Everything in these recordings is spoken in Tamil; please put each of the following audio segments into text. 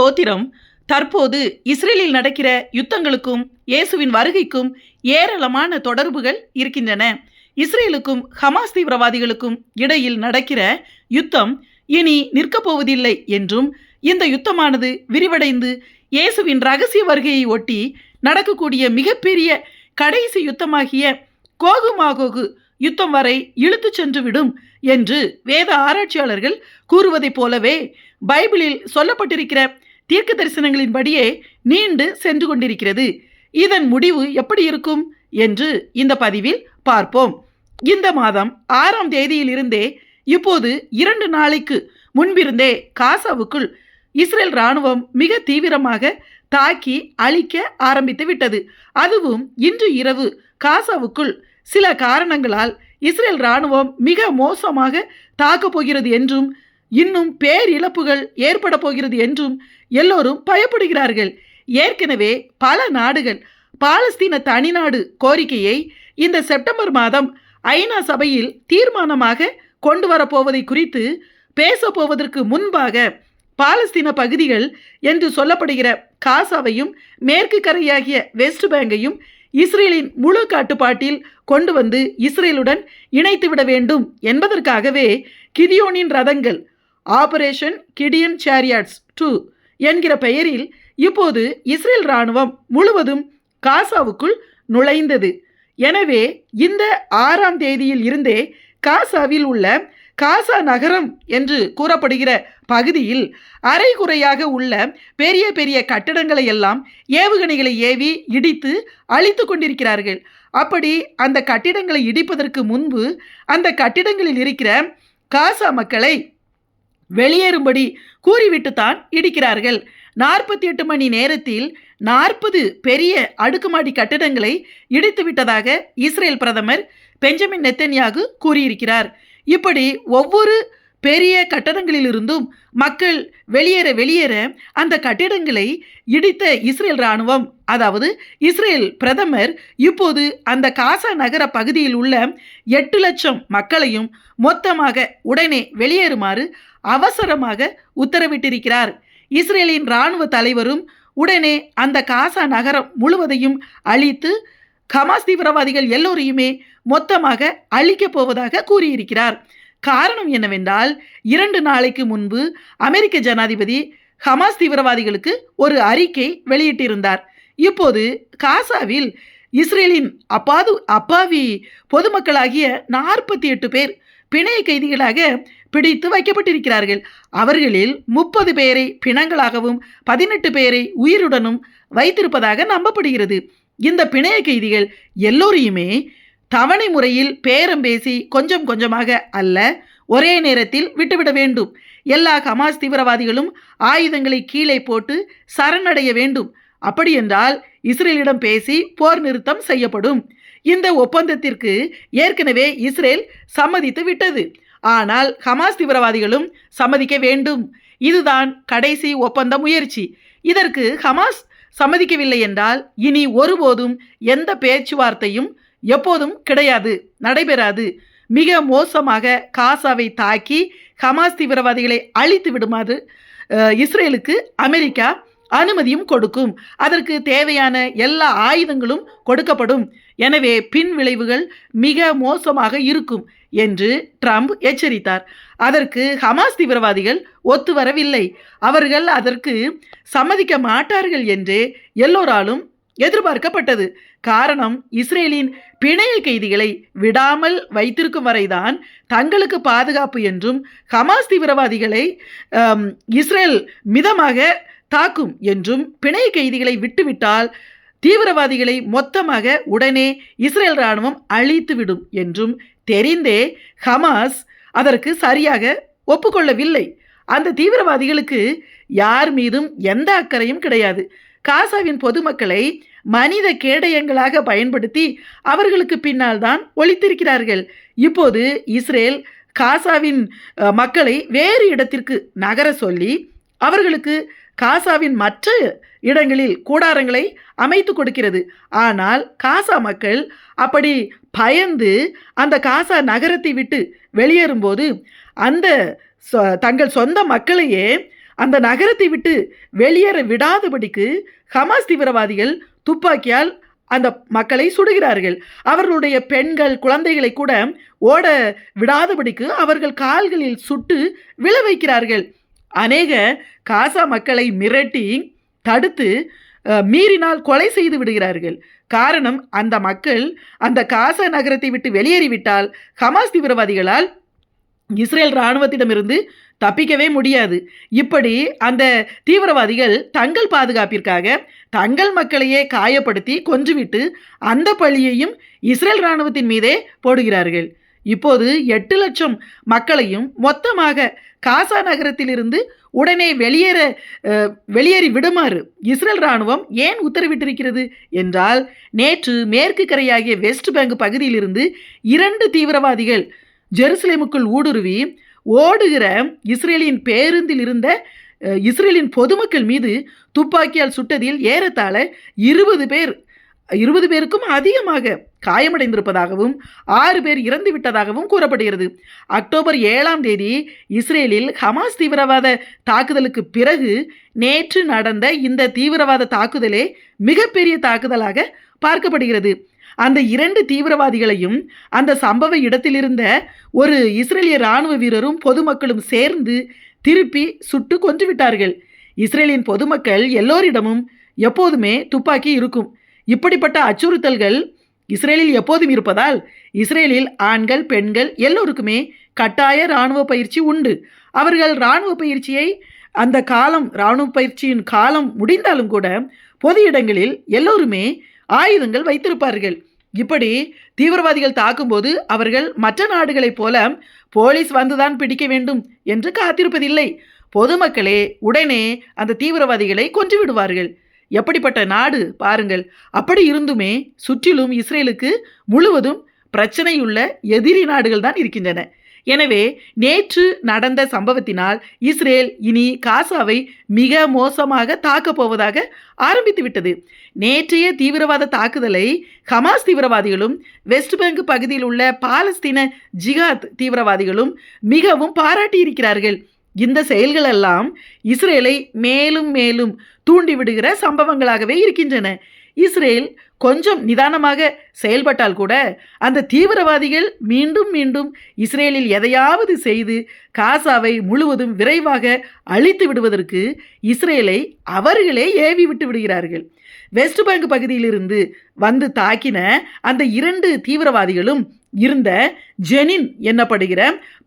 ஸ்தோத்திரம். தற்போது இஸ்ரேலில் நடக்கிற யுத்தங்களுக்கும் இயேசுவின் வருகைக்கும் ஏராளமான தொடர்புகள் இருக்கின்றன. இஸ்ரேலுக்கும் ஹமாஸ் தீவிரவாதிகளுக்கும் இடையில் நடக்கிற யுத்தம் இனி நிற்கப் போவதில்லை என்றும் இந்த யுத்தமானது விரிவடைந்து இயேசுவின் ரகசிய வருகையை ஒட்டி நடக்கக்கூடிய மிகப்பெரிய கடைசி யுத்தமாகிய கோகுமாகோகு யுத்தம் வரை இழுத்து சென்று விடும் என்று வேத ஆராய்ச்சியாளர்கள் கூறுவதைப் போலவே பைபிளில் சொல்லப்பட்டிருக்கிற தீர்க்க தரிசனங்களின்படியே நீண்டு சென்று கொண்டிருக்கிறது. இதன் முடிவு எப்படி இருக்கும் என்று இந்த பதிவில் பார்ப்போம். இந்த மாதம் ஆறாம் தேதியிலிருந்தே இப்போது இரண்டு நாளைக்கு முன்பிருந்தே காசாவுக்குள் இஸ்ரேல் ராணுவம் மிக தீவிரமாக தாக்கி அழிக்க ஆரம்பித்து விட்டது. அதுவும் இன்று இரவு காசாவுக்குள் சில காரணங்களால் இஸ்ரேல் ராணுவம் மிக மோசமாக தாக்கப் போகிறது என்றும் இன்னும் பேரிழப்புகள் ஏற்பட போகிறது என்றும் எல்லோரும் பயப்படுகிறார்கள். ஏற்கனவே பல நாடுகள் பாலஸ்தீன தனிநாடு கோரிக்கையை இந்த செப்டம்பர் மாதம் ஐநா சபையில் தீர்மானமாக கொண்டு வரப்போவதை குறித்து பேசப்போவதற்கு முன்பாக பாலஸ்தீன பகுதிகள் என்று சொல்லப்படுகிற காசாவையும் மேற்கு கரையாகிய வெஸ்ட் பேங்கையும் இஸ்ரேலின் முழு கட்டுப்பாட்டில் கொண்டு வந்து இஸ்ரேலுடன் இணைத்துவிட வேண்டும் என்பதற்காகவே கிதியோனின் ரதங்கள் ஆபரேஷன் கிடியன் சேரியாட்ஸ் டூ என்கிற பெயரில் இப்போது இஸ்ரேல் இராணுவம் முழுவதும் காசாவுக்குள் நுழைந்தது. எனவே இந்த ஆறாம் தேதியில் இருந்தே காசாவில் உள்ள காசா நகரம் என்று கூறப்படுகிற பகுதியில் அரைகுறையாக உள்ள பெரிய பெரிய கட்டடங்களை எல்லாம் ஏவுகணைகளை ஏவி இடித்து அழித்து கொண்டிருக்கிறார்கள். அப்படி அந்த கட்டிடங்களை இடிப்பதற்கு முன்பு அந்த கட்டிடங்களில் இருக்கிற காசா மக்களை வெளியேறும்படி கூறிவிட்டுத்தான் இடிக்கிறார்கள். நாற்பத்தி எட்டு மணி நேரத்தில் நாற்பது பெரிய அடுக்குமாடி கட்டிடங்களை இடித்து விட்டதாக இஸ்ரேல் பிரதமர் பெஞ்சமின் நெத்தன்யாகு கூறியிருக்கிறார். இப்படி ஒவ்வொரு பெரிய கட்டடங்களிலிருந்தும் மக்கள் வெளியேற வெளியேற அந்த கட்டிடங்களை இடித்த இஸ்ரேல் இராணுவம். அதாவது இஸ்ரேல் பிரதமர் இப்போது அந்த காசா நகர பகுதியில் உள்ள எட்டு லட்சம் மக்களையும் மொத்தமாக உடனே வெளியேறுமாறு அவசரமாக உத்தரவிட்டிருக்கிறார். இஸ்ரேலின் இராணுவ தலைவரும் உடனே அந்த காசா நகரம் முழுவதையும் அழித்து ஹமாஸ் தீவிரவாதிகள் எல்லோரையுமே மொத்தமாக அழிக்கப் போவதாக கூறியிருக்கிறார். காரணம் என்னவென்றால் இரண்டு நாளைக்கு முன்பு அமெரிக்க ஜனாதிபதி ஹமாஸ் தீவிரவாதிகளுக்கு ஒரு அறிக்கை வெளியிட்டிருந்தார். இப்போது காசாவில் இஸ்ரேலின் அப்பாது அப்பாவி பொதுமக்களாகிய நாற்பத்தி எட்டு பேர் பிணைய கைதிகளாக பிடித்து வைக்கப்பட்டிருக்கிறார்கள். அவர்களில் முப்பது பேரை பிணங்களாகவும் பதினெட்டு பேரை உயிருடனும் வைத்திருப்பதாக நம்பப்படுகிறது. இந்த பிணைய கைதிகள் எல்லோரையுமே தவணை முறையில் பேரம் பேசி கொஞ்சம் கொஞ்சமாக அல்ல ஒரே நேரத்தில் விட்டுவிட வேண்டும். எல்லா ஹமாஸ் தீவிரவாதிகளும் ஆயுதங்களை கீழே போட்டு சரணடைய வேண்டும். அப்படியென்றால் இஸ்ரேலிடம் பேசி போர் நிறுத்தம் செய்யப்படும். இந்த ஒப்பந்தத்திற்கு ஏற்கனவே இஸ்ரேல் சம்மதித்து விட்டது. ஆனால் ஹமாஸ் தீவிரவாதிகளும் சம்மதிக்க வேண்டும். இதுதான் கடைசி ஒப்பந்த முயற்சி. இதற்கு ஹமாஸ் சம்மதிக்கவில்லை என்றால் இனி ஒருபோதும் எந்த பேச்சுவார்த்தையும் எப்போதும் கிடையாது நடைபெறாது. மிக மோசமாக காசாவை தாக்கி ஹமாஸ் தீவிரவாதிகளை அழித்து விடுமாறு இஸ்ரேலுக்கு அமெரிக்கா அனுமதியும் கொடுக்கும். அதற்கு தேவையான எல்லா ஆயுதங்களும் கொடுக்கப்படும். எனவே பின் விளைவுகள் மிக மோசமாக இருக்கும் என்று ட்ரம்ப் எச்சரித்தார். அதற்கு ஹமாஸ் தீவிரவாதிகள் ஒத்து வரவில்லை. அவர்கள் அதற்கு சம்மதிக்க மாட்டார்கள் என்று எல்லோராலும் எதிர்பார்க்கப்பட்டது. காரணம் இஸ்ரேலின் பிணைய கைதிகளை விடாமல் வைத்திருக்கும் வரைதான் தங்களுக்கு பாதுகாப்பு என்றும் ஹமாஸ் தீவிரவாதிகளை இஸ்ரேல் மிதமாக தாக்கும் என்றும் பிணைய கைதிகளை விட்டுவிட்டால் தீவிரவாதிகளை மொத்தமாக உடனே இஸ்ரேல் இராணுவம் அழித்துவிடும் என்றும் தெரிந்தே ஹமாஸ் அதற்கு சரியாக ஒப்புக்கொள்ளவில்லை. அந்த தீவிரவாதிகளுக்கு யார் மீதும் எந்த அக்கறையும் கிடையாது. காசாவின் பொதுமக்களை மனித கேடயங்களாக பயன்படுத்தி அவர்களுக்கு பின்னால் தான் ஒழித்திருக்கிறார்கள் இப்போது இஸ்ரேல் காசாவின் மக்களை வேறு இடத்திற்கு நகர சொல்லி அவர்களுக்கு காசாவின் மற்ற இடங்களில் கூடாரங்களை அமைத்து கொடுக்கிறது. ஆனால் காசா மக்கள் அப்படி பயந்து அந்த காசா நகரத்தை விட்டு வெளியேறும்போது அந்த சொ- தங்கள் சொந்த மக்களையே அந்த நகரத்தை விட்டு வெளியேற விடாதபடிக்கு ஹமாஸ் தீவிரவாதிகள் துப்பாக்கியால் அந்த மக்களை சுடுகிறார்கள். அவர்களுடைய பெண்கள் குழந்தைகளை கூட ஓட விடாதபடிக்கு அவர்கள் கால்களில் சுட்டு விழ வைக்கிறார்கள். அநேக காசா மக்களை மிரட்டி தடுத்து மீறினால் கொலை செய்து விடுகிறார்கள். காரணம் அந்த மக்கள் அந்த காசா நகரத்தை விட்டு வெளியேறிவிட்டால் ஹமாஸ் தீவிரவாதிகளால் இஸ்ரேல் இராணுவத்திடமிருந்து தப்பிக்கவே முடியாது. இப்படி அந்த தீவிரவாதிகள் தங்கள் பாதுகாப்பிற்காக தங்கள் மக்களையே காயப்படுத்தி கொன்றுவிட்டு அந்த பழியையும் இஸ்ரேல் இராணுவத்தின் மீதே போடுகிறார்கள். இப்போது எட்டு லட்சம் மக்களையும் மொத்தமாக காசா நகரத்திலிருந்து உடனே வெளியேற வெளியேறி விடுமாறு இஸ்ரேல் ராணுவம் ஏன் உத்தரவிட்டிருக்கிறது என்றால் நேற்று மேற்கு கரையாகிய வெஸ்ட் பேங்க் பகுதியிலிருந்து இரண்டு தீவிரவாதிகள் ஜெருசலேமுக்குள் ஊடுருவி ஓடுகிற இஸ்ரேலின் பேருந்தில் இருந்த இஸ்ரேலின் பொதுமக்கள் மீது துப்பாக்கியால் சுட்டதில் ஏறத்தாழ இருபது பேர் இருபது பேருக்கும் அதிகமாக காயமடைந்திருப்பதாகவும் ஆறு பேர் இறந்து விட்டதாகவும் கூறப்படுகிறது. அக்டோபர் ஏழாம் தேதி இஸ்ரேலில் ஹமாஸ் தீவிரவாத தாக்குதலுக்கு பிறகு நேற்று நடந்த இந்த தீவிரவாத தாக்குதலே மிகப்பெரிய தாக்குதலாக பார்க்கப்படுகிறது. அந்த இரண்டு தீவிரவாதிகளையும் அந்த சம்பவ இடத்திலிருந்த ஒரு இஸ்ரேலிய இராணுவ வீரரும் பொதுமக்களும் சேர்ந்து திருப்பி சுட்டு கொன்றுவிட்டார்கள் இஸ்ரேலின் பொதுமக்கள் எல்லோரிடமும் எப்போதுமே துப்பாக்கி இருக்கும். இப்படிப்பட்ட அச்சுறுத்தல்கள் இஸ்ரேலில் எப்போதும் இருப்பதால் இஸ்ரேலில் ஆண்கள் பெண்கள் எல்லோருக்குமே கட்டாய இராணுவ பயிற்சி உண்டு. அவர்கள் இராணுவ பயிற்சியை அந்த காலம் இராணுவ பயிற்சியின் காலம் முடிந்தாலும் கூட பொது இடங்களில் எல்லோருமே ஆயுதங்கள் வைத்திருப்பார்கள். இப்படி தீவிரவாதிகள் தாக்கும்போது அவர்கள் மற்ற நாடுகளைப் போல போலீஸ் வந்துதான் பிடிக்க வேண்டும் என்று காத்திருப்பதில்லை. பொதுமக்களே உடனே அந்த தீவிரவாதிகளை கொன்று விடுவார்கள் எப்படிப்பட்ட நாடு பாருங்கள். அப்படி இருந்துமே சுற்றிலும் இஸ்ரேலுக்கு முழுவதும் பிரச்சனையுள்ள எதிரி நாடுகள் தான் இருக்கின்றன. எனவே நேற்று நடந்த சம்பவத்தினால் இஸ்ரேல் இனி காசாவை மிக மோசமாக தாக்கப் போவதாக ஆரம்பித்து விட்டது. நேற்றைய தீவிரவாத தாக்குதலை ஹமாஸ் தீவிரவாதிகளும் வெஸ்ட் பேங்க் பகுதியில் உள்ள பாலஸ்தீன ஜிகாத் தீவிரவாதிகளும் மிகவும் பாராட்டியிருக்கிறார்கள். இந்த செயல்கள் எல்லாம் இஸ்ரேலை மேலும் மேலும் தூண்டிவிடுகிற சம்பவங்களாகவே இருக்கின்றன. இஸ்ரேல் கொஞ்சம் நிதானமாக செயல்பட்டால் கூட அந்த தீவிரவாதிகள் மீண்டும் மீண்டும் இஸ்ரேலில் எதையாவது செய்து காசாவை முழுவதும் விரைவாக அழித்து விடுவதற்கு இஸ்ரேலை அவர்களே ஏவி விட்டு விடுகிறார்கள். வெஸ்ட் பேங்க் பகுதியிலிருந்து வந்து தாக்கின அந்த இரண்டு தீவிரவாதிகளும் இருந்த ஜெனின் என்னப்படுகிற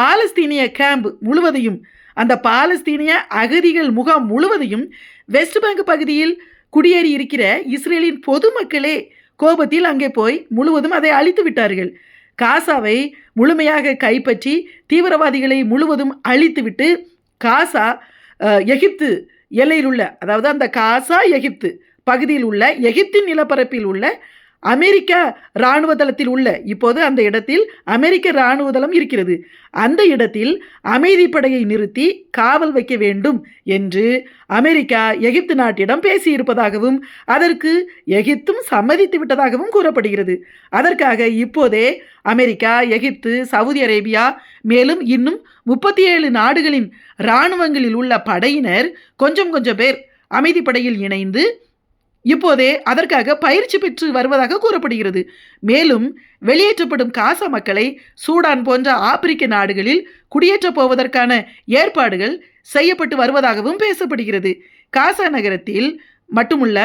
பாலஸ்தீனிய கேம்ப் முழுவதையும் அந்த பாலஸ்தீனிய அகதிகள் முகாம் முழுவதையும் வெஸ்ட் பேங்க் பகுதியில் குடியேறி இருக்கிற இஸ்ரேலின் பொதுமக்களே கோபத்தில் அங்கே போய் முழுவதும் அதை அழித்து விட்டார்கள். காசாவை முழுமையாக கைப்பற்றி தீவிரவாதிகளை முழுவதும் அழித்துவிட்டு காசா எகிப்து எல்லையில் உள்ள அதாவது அந்த காசா எகிப்து பகுதியில் உள்ள எகிப்தின் நிலப்பரப்பில் உள்ள அமெரிக்கா இராணுவ தளத்தில் உள்ள இப்போது அந்த இடத்தில் அமெரிக்க இராணுவ தளம் இருக்கிறது. அந்த இடத்தில் அமைதிப்படையை நிறுத்தி காவல் வைக்க வேண்டும் என்று அமெரிக்கா எகிப்து நாட்டிடம் பேசியிருப்பதாகவும் அதற்கு எகிப்தும் சம்மதித்து விட்டதாகவும் கூறப்படுகிறது. அதற்காக இப்போதே அமெரிக்கா எகிப்து சவுதி அரேபியா மேலும் இன்னும் முப்பத்தி ஏழு நாடுகளின் இராணுவங்களில் உள்ள படையினர் கொஞ்சம் கொஞ்சம் பேர் அமைதிப்படையில் இணைந்து இப்போதே அதற்காக பயிற்சி பெற்று வருவதாக கூறப்படுகிறது. மேலும் வெளியேற்றப்படும் காசா மக்களை சூடான் போன்ற ஆப்பிரிக்க நாடுகளில் குடியேற்றப் போவதற்கான ஏற்பாடுகள் செய்யப்பட்டு வருவதாகவும் பேசப்படுகிறது. காசா நகரத்தில் மட்டுமுள்ள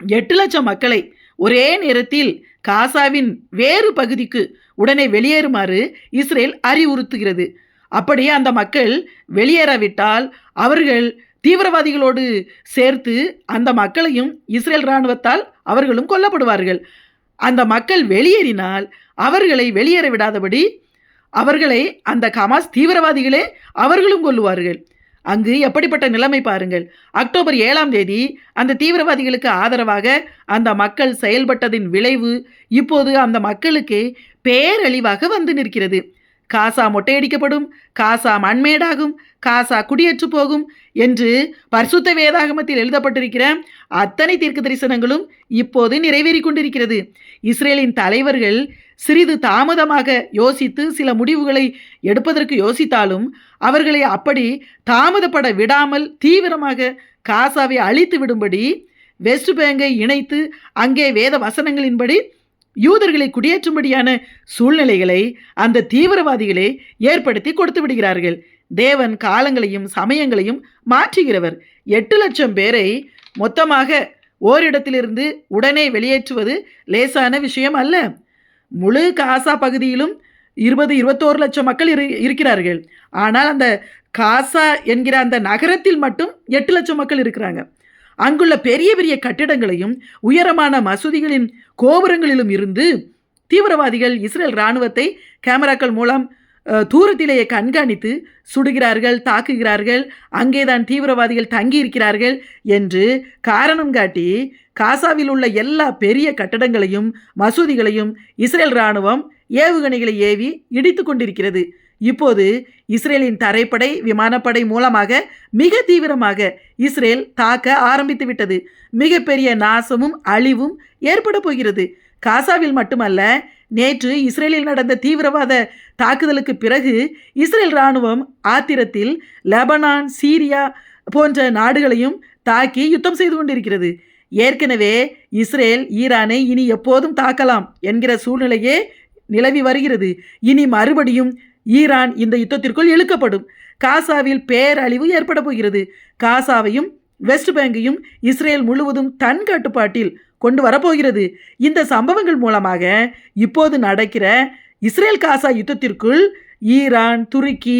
எட்டு லட்சம் மக்களை ஒரே நேரத்தில் காசாவின் வேறு பகுதிக்கு உடனே வெளியேறுமாறு இஸ்ரேல் அறிவுறுத்துகிறது. அப்படியே அந்த மக்கள் வெளியேறாவிட்டால் அவர்கள் தீவிரவாதிகளோடு சேர்த்து அந்த மக்களையும் இஸ்ரேல் இராணுவத்தால் அவர்களும் கொல்லப்படுவார்கள். அந்த மக்கள் வெளியேறினால் அவர்களை வெளியேற விடாதபடி அவர்களை அந்த கமாஸ் தீவிரவாதிகளே அவர்களும் கொல்லுவார்கள். அங்கு எப்படிப்பட்ட நிலைமை பாருங்கள். அக்டோபர் ஏழாம் தேதி அந்த தீவிரவாதிகளுக்கு ஆதரவாக அந்த மக்கள் செயல்பட்டதின் விளைவு இப்போது அந்த மக்களுக்கு பேரழிவாக வந்து நிற்கிறது. காசா மொட்டையடிக்கப்படும் காசா மண்மேடாகும் காசா குடியேற்று போகும் என்று பரிசுத்த வேதாகமத்தில் எழுதப்பட்டிருக்கிற அத்தனை தீர்க்க தரிசனங்களும் இப்போது நிறைவேறி கொண்டிருக்கிறது. இஸ்ரேலின் தலைவர்கள் சிறிது தாமதமாக யோசித்து சில முடிவுகளை எடுப்பதற்கு யோசித்தாலும் அவர்களை அப்படி தாமதப்பட விடாமல் தீவிரமாக காசாவை அழித்து விடும்படி வெஸ்ட் பேங்கை இணைத்து அங்கே வேத வசனங்களின்படி யூதர்களை குடியேற்றும்படியான சூழ்நிலைகளை அந்த தீவிரவாதிகளே ஏற்படுத்தி கொடுத்து விடுகிறார்கள். தேவன் காலங்களையும் சமயங்களையும் மாற்றுகிறவர். எட்டு லட்சம் பேரை மொத்தமாக ஓரிடத்திலிருந்து உடனே வெளியேற்றுவது லேசான விஷயம் அல்ல. முழு காசா பகுதியிலும் இருபது இருபத்தோரு லட்சம் மக்கள் இரு இருக்கிறார்கள். ஆனால் அந்த காசா என்கிற அந்த நகரத்தில் மட்டும் எட்டு லட்சம் மக்கள் இருக்கிறாங்க. அங்குள்ள பெரிய பெரிய கட்டிடங்களையும் உயரமான மசூதிகளின் கோபுரங்களிலும் இருந்து தீவிரவாதிகள் இஸ்ரேல் இராணுவத்தை கேமராக்கள் மூலம் தூரத்திலேயே கண்காணித்து சுடுகிறார்கள் தாக்குகிறார்கள் அங்கேதான் தீவிரவாதிகள் தங்கியிருக்கிறார்கள் என்று காரணம் காட்டி காசாவில் உள்ள எல்லா பெரிய கட்டடங்களையும் மசூதிகளையும் இஸ்ரேல் இராணுவம் ஏவுகணைகளை ஏவி இடித்து கொண்டிருக்கிறது. இப்போது இஸ்ரேலின் தரைப்படை விமானப்படை மூலமாக மிக தீவிரமாக இஸ்ரேல் தாக்க ஆரம்பித்து விட்டது. மிகப்பெரிய நாசமும் அழிவும் ஏற்பட போகிறது. காசாவில் மட்டுமல்ல நேற்று இஸ்ரேலில் நடந்த தீவிரவாத தாக்குதலுக்கு பிறகு இஸ்ரேல் இராணுவம் ஆத்திரத்தில் லெபனான் சீரியா போன்ற நாடுகளையும் தாக்கி யுத்தம் செய்து கொண்டிருக்கிறது. ஏற்கனவே இஸ்ரேல் ஈரானை இனி எப்போதும் தாக்கலாம் என்கிற சூழ்நிலையே நிலவி வருகிறது. இனி மறுபடியும் ஈரான் இந்த யுத்தத்திற்குள் இழுக்கப்படும். காசாவில் பேரழிவு ஏற்பட போகிறது. காசாவையும் வெஸ்ட் பேங்கையும் இஸ்ரேல் முழுவதும் தன் கட்டுப்பாட்டில் கொண்டு வரப்போகிறது. இந்த சம்பவங்கள் மூலமாக இப்போது நடக்கிற இஸ்ரேல் காசா யுத்தத்திற்குள் ஈரான் துருக்கி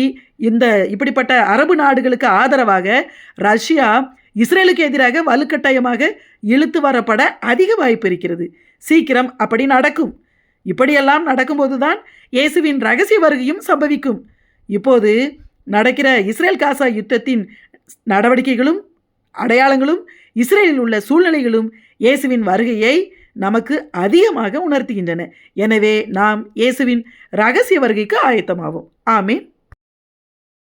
இந்த இப்படிப்பட்ட அரபு நாடுகளுக்கு ஆதரவாக ரஷ்யா இஸ்ரேலுக்கு எதிராக வலுக்கட்டாயமாக இழுத்து வரப்பட அதிக வாய்ப்பு இருக்கிறது. சீக்கிரம் அப்படி நடக்கும். இப்படியெல்லாம் நடக்கும்போது தான் இயேசுவின் ரகசிய வருகையும் சம்பவிக்கும். இப்போது நடக்கிற இஸ்ரேல் காசா யுத்தத்தின் நடவடிக்கைகளும் அடையாளங்களும் இஸ்ரேலில் உள்ள சூழ்நிலைகளும் இயேசுவின் வருகையை நமக்கு அதிகமாக உணர்த்துகின்றன. எனவே நாம் இயேசுவின் ரகசிய வருகைக்கு ஆயத்தமாவோம். ஆமீன்.